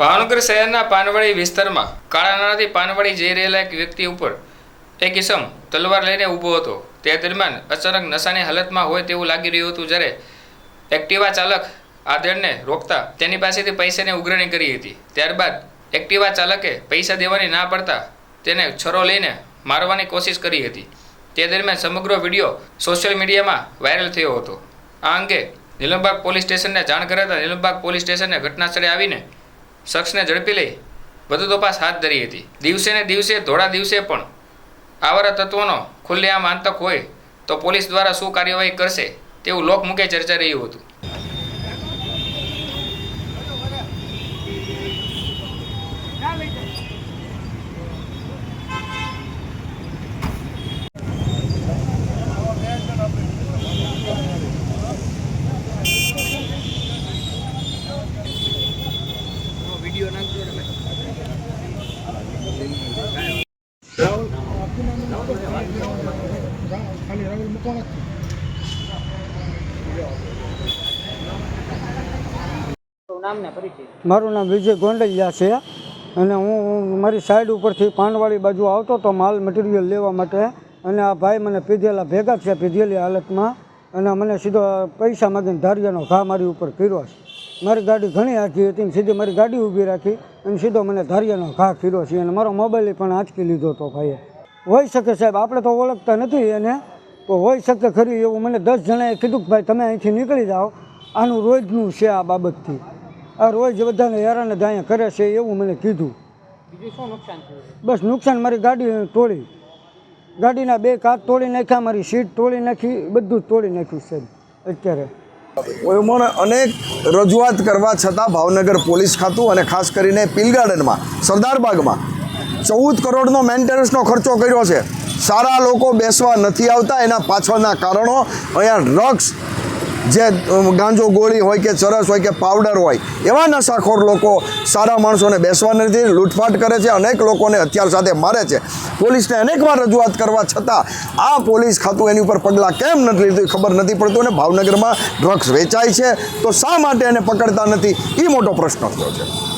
ભાવનગર શહેરના પાનવાડી વિસ્તારમાં કાળા નાણાથી પાનવાડી જઈ રહેલા એક વ્યક્તિ ઉપર એક ઇસમ તલવાર લઈને ઊભો હતો. તે દરમિયાન અચાનક નશાની હાલતમાં હોય તેવું લાગી રહ્યું હતું જ્યારે એક્ટિવા ચાલક આધેડને રોકતા તેની પાસેથી પૈસાની ઉઘરાણી કરી હતી. ત્યારબાદ એક્ટિવા ચાલકે પૈસા દેવાની ના પડતા તેને છરો લઈને મારવાની કોશિશ કરી હતી. તે દરમિયાન સમગ્ર વીડિયો સોશિયલ મીડિયામાં વાયરલ થયો હતો. આ અંગે નિલમબાગ પોલીસ સ્ટેશનને જાણ કરાતા નીલમબાગ પોલીસ સ્ટેશને ઘટના સ્થળે આવીને શખ્સને ઝડપી લઈ વધુ તપાસ હાથ ધરી હતી. દિવસે ને દિવસે, ધોળા દિવસે પણ આવારા તત્વોનો ખુલ્લેઆમ આતંક હોય તો પોલીસ દ્વારા શું કાર્યવાહી કરશે તેવું લોકમુખે ચર્ચા રહ્યું હતું. મારું નામ વિજય ગોંડલિયા છે અને હું હું મારી સાઈડ ઉપરથી પાંડવાળી બાજુ આવતો હતો માલ મટીરિયલ લેવા માટે અને આ ભાઈ મને પીધેલા ભેગા છે, પીધેલી હાલતમાં અને મને સીધો પૈસા માગીને ધારિયાનો ઘા મારી ઉપર કર્યો છે. મારી ગાડી ઘણી આખી હતી ને સીધી મારી ગાડી ઊભી રાખી અને સીધો મને ધારિયાનો ઘા ખીરો છે અને મારો મોબાઈલ પણ આંચકી લીધો હતો ભાઈએ. હોઈ શકે સાહેબ આપણે તો ઓળખતા નથી એને તો હોઈ શકે ખરી એવું મને દસ જણાએ કીધું કે ભાઈ તમે અહીંથી નીકળી જાઓ. આનું રોજનું છે આ બાબતથી. આ રોજ બધાને હેરાને અહીંયા કરે છે એવું મને કીધું. બસ નુકસાન મારી ગાડી તોડી. ગાડીના બે કાચ તોડી નાખ્યા મારી સીટ તોડી નાખી બધું જ તોડી નાખ્યું સાહેબ અત્યારે. મને અનેક રજૂઆત કરવા છતાં ભાવનગર પોલીસ ખાતું અને ખાસ કરીને પિલ ગાર્ડનમાં સરદારબાગમાં ચૌદ કરોડનો મેન્ટેનન્સનો ખર્ચો કર્યો છે. સારા લોકો બેસવા નથી આવતા, એના પાછળના કારણો અહીંયા ડ્રગ્સ જે ગાંજો ગોળી હોય કે ચરસ હોય કે પાવડર હોય, એવા નશાખોર લોકો સારા માણસોને બેસવા નથી, લૂંટફાટ કરે છે, અનેક લોકોને હથિયાર સાથે મારે છે. પોલીસને અનેકવાર રજૂઆત કરવા છતાં આ પોલીસ ખાતું એની ઉપર પગલાં કેમ નથી લીધું ખબર નથી પડતું અને ભાવનગરમાં ડ્રગ્સ વેચાય છે. તો શા માટે એને પકડતા નથી? એ મોટો પ્રશ્ન થયો છે.